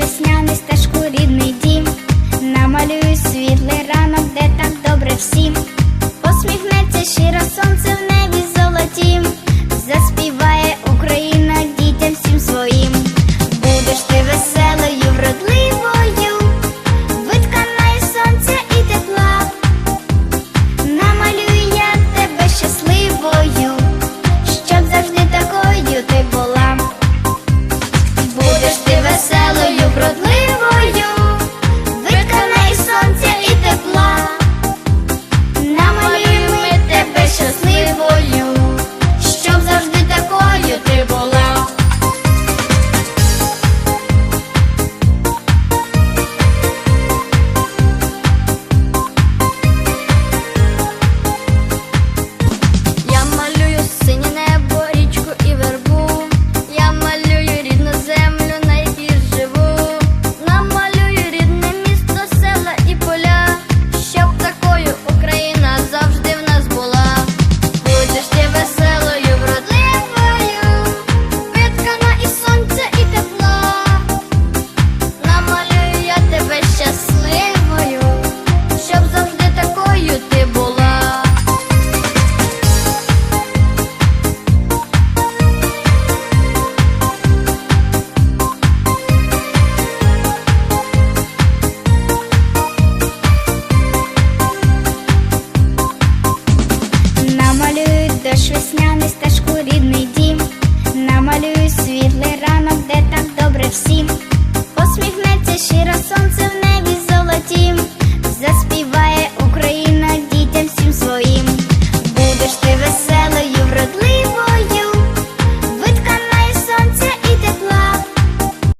весняний стеж. весняний стежку рідний дім, намалюю світлий ран.